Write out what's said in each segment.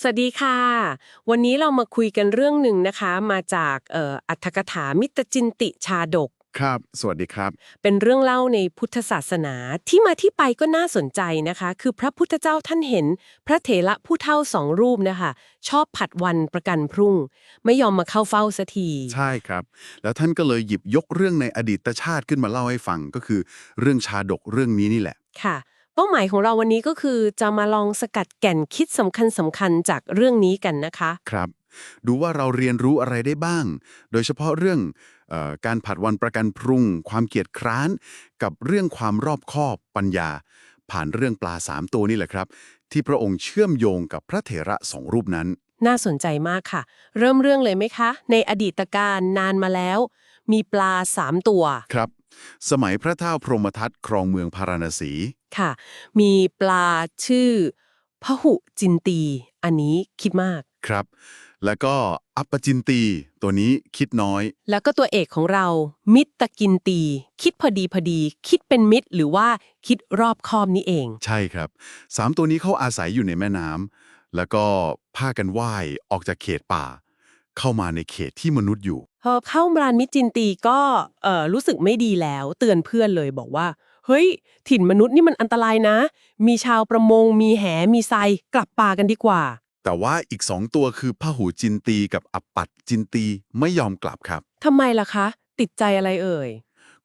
สวัสดีค่ะ วันนี้เรามาคุยกันเรื่องหนึ่งนะคะ มาจากเอ่ออัตถกถามิตรจินติชาดก ครับ สวัสดีครับ เป็นเรื่องเล่าในพุทธศาสนาที่มาที่ไปก็น่าสนใจนะคะ คือพระพุทธเจ้าท่านเห็น พระเถระผู้เฒ่าสองรูปนะคะ ชอบผัดวันประกันพรุ่ง ไม่ยอมมาเข้าเฝ้าสักที ใช่ครับ แล้วท่านก็เลยหยิบยกเรื่องในอดีตชาติขึ้นมาเล่าให้ฟังก็คือ เรื่องชาดกเรื่องนี้นี่แหละ ค่ะ เป้าหมายของเราวันนี้ก็คือจะมาลองสกัดแก่นคิดสำคัญสำคัญๆจากเรื่องนี้กันนะคะ ครับ ดูว่าเราเรียนรู้อะไรได้บ้าง โดยเฉพาะเรื่องเออการผัดวันประกันพรุ่ง ความเกียจคร้าน กับเรื่องความรอบคอบปัญญา ผ่านเรื่องปลาสามตัวนี่แหละครับ ที่พระองค์เชื่อมโยงกับพระเถระสองรูปนั้น น่าสนใจมากค่ะ เริ่มเรื่องเลยไหมคะ ในอดีตการนานมาแล้ว มีปลาสามตัว ครับ สมัยพระเท้าพรหมทัตครองเมืองพาราณสี ค่ะ มีปลาชื่อพหุจินตี อันนี้คิดมากครับ แล้วก็อัปปจินตี ตัวนี้คิดน้อย แล้วก็ตัวเอกของเรา มิตรกินตี คิดพอดีพอดี คิดเป็นมิตรหรือว่าคิดรอบคอบนี่เอง ใช่ครับสามตัวนี้เขาอาศัยอยู่ในแม่น้ำแล้วก็พากันว่ายออกจากเขตป่า เข้ามาในเขตที่มนุษย์อยู่พอเข้ามรานมิตรจินตีก็เอ่อรู้สึกไม่ดีแล้ว เตือนเพื่อนเลยบอกว่า เฮ้ย ถิ่นมนุษย์นี่มันอันตรายนะ มีชาวประมง มีแห มีไซกลับป่ากันดีกว่า แต่ว่าอีกสองตัวคือพหูจินตีกับอัปปัดจินตีไม่ยอมกลับครับทำไมล่ะคะ ติดใจอะไรเอ่ย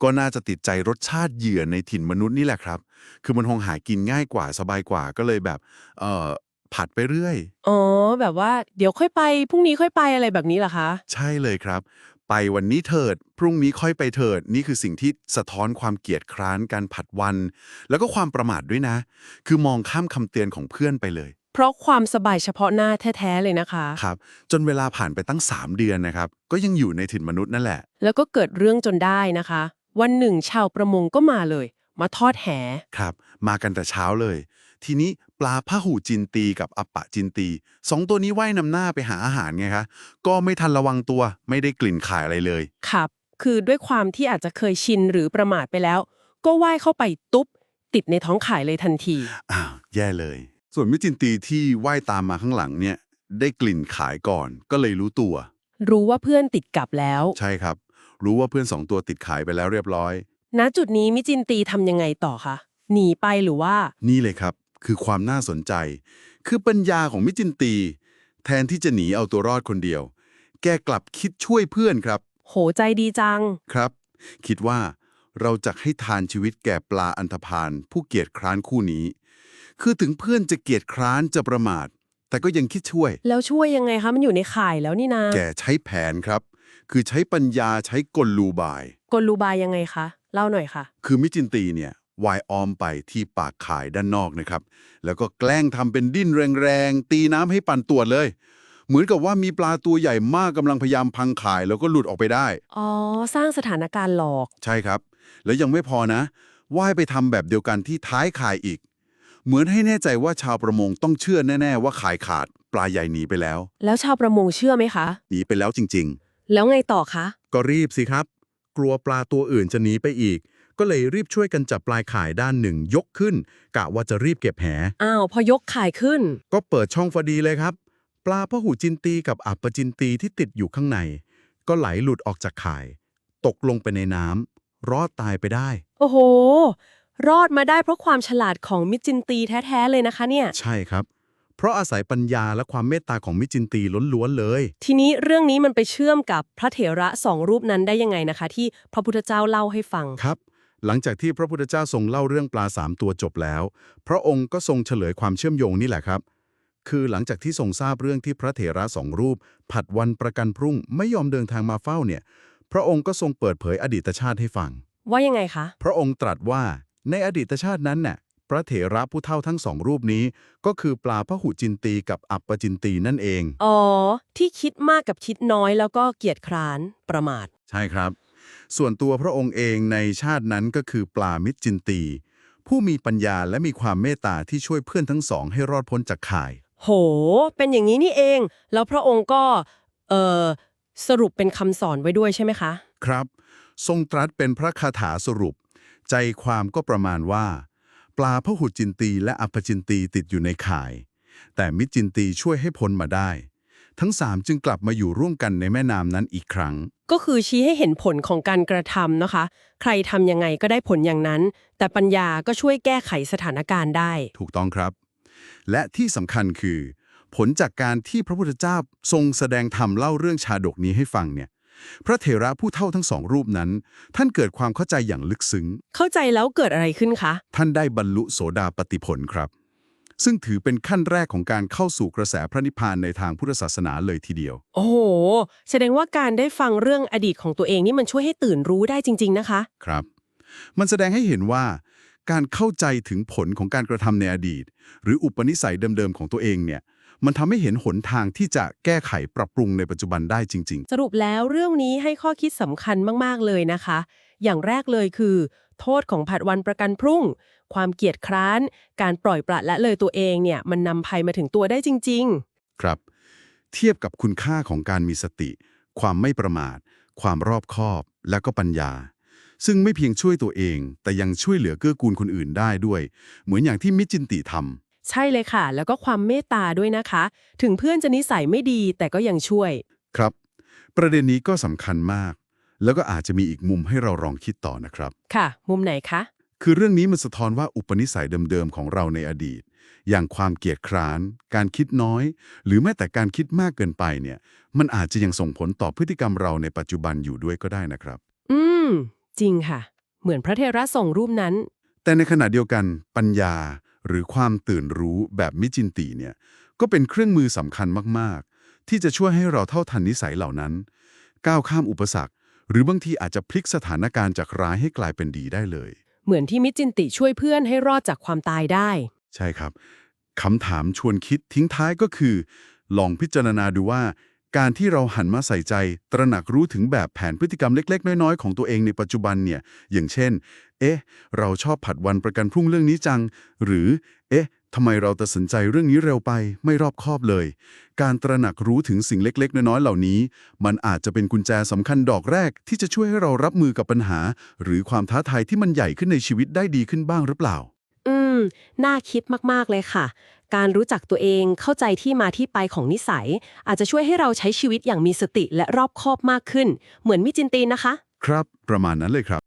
ก็น่าจะติดใจรสชาติเหยื่อในถิ่นมนุษย์นี่แหละครับ คือมันคงหากินง่ายกว่าสบายกว่าก็เลยแบบ เอ่อผัดไปเรื่อย อ๋อ แบบว่าเดี๋ยวค่อยไป พรุ่งนี้ค่อยไปอะไรแบบนี้เหรอคะ ใช่เลยครับ ไปวันนี้เถิด พรุ่งนี้ค่อยไปเถิด นี่คือสิ่งที่สะท้อนความเกียจคร้านการผัดวัน แล้วก็ความประมาทด้วยนะ คือมองข้ามคำเตือนของเพื่อนไปเลย เพราะความสบายเฉพาะหน้าแท้ๆเลยนะคะ ครับ จนเวลาผ่านไปตั้ง 3 เดือนนะครับ ก็ยังอยู่ในถิ่นมนุษย์นั่นแหละ แล้วก็เกิดเรื่องจนได้นะคะ วันหนึ่งชาวประมงก็มาเลย มาทอดแห ครับ มากันแต่เช้าเลย ทีนี้ ปลาพะหูจินตีกับอัปปะจินตีสองตัวนี้ว่ายนำหน้าไปหาอาหารไงคะก็ไม่ทันระวังตัวไม่ได้กลิ่นขายอะไรเลย ครับ คือด้วยความที่อาจจะเคยชินหรือประมาทไปแล้ว ก็ว่ายเข้าไปตุ๊บ ติดในท้องข่ายเลยทันที อ้าวแย่เลย ส่วนมิจินตีที่ว่ายตามมาข้างหลังเนี่ย ได้กลิ่นขายก่อน ก็เลยรู้ตัว รู้ว่าเพื่อนติดกับแล้ว ใช่ครับ รู้ว่าเพื่อนสองตัวติดขายไปแล้วเรียบร้อย ณจุดนี้มิจินตีทำยังไงต่อคะหนีไปหรือว่า นี่เลยครับ คือความน่าสนใจ คือปัญญาของมิจินตี แทนที่จะหนีเอาตัวรอดคนเดียว แกกลับคิดช่วยเพื่อนครับ โหใจดีจัง ครับ คิดว่าเราจะให้ทานชีวิตแก่ปลาอันธพาลผู้เกียจคร้านคู่นี้ คือถึงเพื่อนจะเกียจคร้านจะประมาท แต่ก็ยังคิดช่วย แล้วช่วยยังไงคะ มันอยู่ในข่ายแล้วนี่นาแกใช้แผนครับ คือใช้ปัญญาใช้กลลูบาย กลลูบายยังไงคะ เล่าหน่อยค่ะ คือมิจินตีเนี่ย วายออมไปที่ปากข่ายด้านนอกนะครับ แล้วก็แกล้งทำเป็นดิ้นแรงๆ ตีน้ำให้ปั่นตรวจเลย เหมือนกับว่ามีปลาตัวใหญ่มากกำลังพยายามพังข่ายแล้วก็หลุดออกไปได้ อ๋อ สร้างสถานการณ์หลอก ใช่ครับ แล้วยังไม่พอนะว่ายไปทำแบบเดียวกันที่ท้ายข่ายอีก เหมือนให้แน่ใจว่าชาวประมงต้องเชื่อแน่ๆ ว่าข่ายขาด ปลาใหญ่หนีไปแล้ว แล้วชาวประมงเชื่อไหมคะ หนีไปแล้วจริงแล้วไงต่อคะ ก็รีบสิครับ กลัวปลาตัวอื่นจะหนีไปอีก ก็เลยรีบช่วยกันจับปลายข่ายด้านหนึ่งยกขึ้น กะว่าจะรีบเก็บแห อ้าวพอยกข่ายขึ้น ก็เปิดช่องพอดีเลยครับ ปลาพหูจินตีกับอัปปจินตีที่ติดอยู่ข้างใน ก็ไหลหลุดออกจากข่าย ตกลงไปในน้ำรอดตายไปได้ โอ้โห รอดมาได้เพราะความฉลาดของมิจินตีแท้ๆเลยนะคะเนี่ย ใช่ครับ เพราะอาศัยปัญญาและความเมตตาของมิจินตีล้วนๆเลย ทีนี้เรื่องนี้มันไปเชื่อมกับพระเถระสองรูปนั้นได้ยังไงนะคะ ที่พระพุทธเจ้าเล่าให้ฟัง ครับ หลังจากที่พระพุทธเจ้าทรงเล่าเรื่องปลาสามตัวจบแล้ว พระองค์ก็ทรงเฉลยความเชื่อมโยงนี่แหละครับ คือหลังจากที่ทรงทราบเรื่องที่พระเถระสองรูป ผัดวันประกันพรุ่งไม่ยอมเดินทางมาเฝ้าเนี่ย พระองค์ก็ทรงเปิดเผยอดีตชาติให้ฟัง ว่ายังไงคะ พระองค์ตรัสว่าในอดีตชาตินั้นน่ะพระเถระผู้เฒ่าทั้งสองรูปนี้ ก็คือปลาพหุจินตีกับอัปปจินตีนั่นเอง อ๋อ ที่คิดมากกับคิดน้อยแล้วก็เกียจคร้านประมาท ใช่ครับ ส่วนตัวพระองค์เองในชาตินั้นก็คือปลามิตรจินตี ผู้มีปัญญาและมีความเมตตาที่ช่วยเพื่อนทั้งสองให้รอดพ้นจากข่าย โห เป็นอย่างนี้นี่เอง แล้วพระองค์ก็เอ่อสรุปเป็นคำสอนไว้ด้วยใช่ไหมคะ ครับ ทรงตรัสเป็นพระคาถาสรุป ใจความก็ประมาณว่า ปลาพหุจินตีและอัปปจินตีติดอยู่ในข่าย แต่มิตรจินตีช่วยให้พ้นมาได้ ทั้งสามจึงกลับมาอยู่ร่วมกันในแม่น้ำนั้นอีกครั้ง ก็คือชี้ให้เห็นผลของการกระทำนะคะ ใครทำยังไงก็ได้ผลอย่างนั้น แต่ปัญญาก็ช่วยแก้ไขสถานการณ์ได้ ถูกต้องครับ และที่สำคัญคือ ผลจากการที่พระพุทธเจ้าทรงแสดงธรรมเล่าเรื่องชาดกนี้ให้ฟังเนี่ยพระเถระผู้เท่าทั้งสองรูปนั้น ท่านเกิดความเข้าใจอย่างลึกซึ้ง เข้าใจแล้วเกิดอะไรขึ้นคะ ท่านได้บรรลุโสดาปติผลครับ ซึ่งถือเป็นขั้นแรกของการเข้าสู่กระแสพระนิพพานในทางพุทธศาสนาเลยทีเดียว โอ้โห แสดงว่าการได้ฟังเรื่องอดีตของตัวเองนี่มันช่วยให้ตื่นรู้ได้จริง ๆ นะคะ ครับ มันแสดงให้เห็นว่า การเข้าใจถึงผลของการกระทำในอดีต หรืออุปนิสัยเดิมๆของตัวเองเนี่ย มันทำให้เห็นหนทางที่จะแก้ไขปรับปรุงในปัจจุบันได้จริงสรุปแล้วเรื่องนี้ให้ข้อคิดสำคัญมากๆเลยนะคะ อย่างแรกเลยคือ โทษของผัดวันประกันพรุ่ง ความเกียจคร้าน การปล่อยปละละเลยตัวเองเนี่ยมันนำภัยมาถึงตัวได้จริง ๆ ครับ เทียบกับคุณค่าของการมีสติ ความไม่ประมาท ความรอบคอบและก็ปัญญา ซึ่งไม่เพียงช่วยตัวเอง แต่ยังช่วยเหลือเกื้อกูลคนอื่นได้ด้วย เหมือนอย่างที่มิจจินติทำๆใช่เลยค่ะ แล้วก็ความเมตตาด้วยนะคะ ถึงเพื่อนจะนิสัยไม่ดีแต่ก็ยังช่วย ครับ ประเด็นนี้ก็สำคัญมาก แล้วก็อาจจะมีอีกมุมให้เราลองคิดต่อนะครับ ค่ะ มุมไหนคะ คือเรื่องนี้มันสะท้อนว่าอุปนิสัยเดิมๆของเราในอดีต อย่างความเกียจคร้าน การคิดน้อย หรือแม้แต่การคิดมากเกินไปเนี่ย มันอาจจะยังส่งผลต่อพฤติกรรมเราในปัจจุบันอยู่ด้วยก็ได้นะครับ อืม จริงค่ะ เหมือนพระเทระส่งรูปนั้น แต่ในขณะเดียวกันปัญญาหรือความตื่นรู้แบบมิจินติเนี่ย ก็เป็นเครื่องมือสำคัญมากๆ ที่จะช่วยให้เราเท่าทันนิสัยเหล่านั้น ก้าวข้ามอุปสรรค หรือบางทีอาจจะพลิกสถานการณ์จากร้ายให้กลายเป็นดีได้เลย เหมือนที่มิจินติช่วยเพื่อนให้รอดจากความตายได้ ใช่ครับคำถามชวนคิดทิ้งท้ายก็คือ ลองพิจารณาดูว่า การที่เราหันมาใส่ใจ ตระหนักรู้ถึงแบบแผนพฤติกรรมเล็ก ๆ น้อยๆ ของตัวเองในปัจจุบันเนี่ย อย่างเช่น เอ๊ะ เราชอบผัดวันประกันพรุ่งเรื่องนี้จัง หรือ เอ๊ะ ทำไมเราตัดสินใจเรื่องนี้เร็วไปไม่รอบคอบเลย การตระหนักรู้ถึงสิ่งเล็ก ๆ น้อยๆเหล่านี้ มันอาจจะเป็นกุญแจสำคัญดอกแรก ที่จะช่วยให้เรารับมือกับปัญหา หรือความท้าทายที่มันใหญ่ขึ้นในชีวิตได้ดีขึ้นบ้างหรือเปล่า อืม น่าคิดมากๆเลยค่ะ การรู้จักตัวเองเข้าใจที่มาที่ไปของนิสัย อาจจะช่วยให้เราใช้ชีวิตอย่างมีสติและรอบคอบมากขึ้น เหมือนมิจินตีนนะคะ ครับ ประมาณนั้นเลยครับ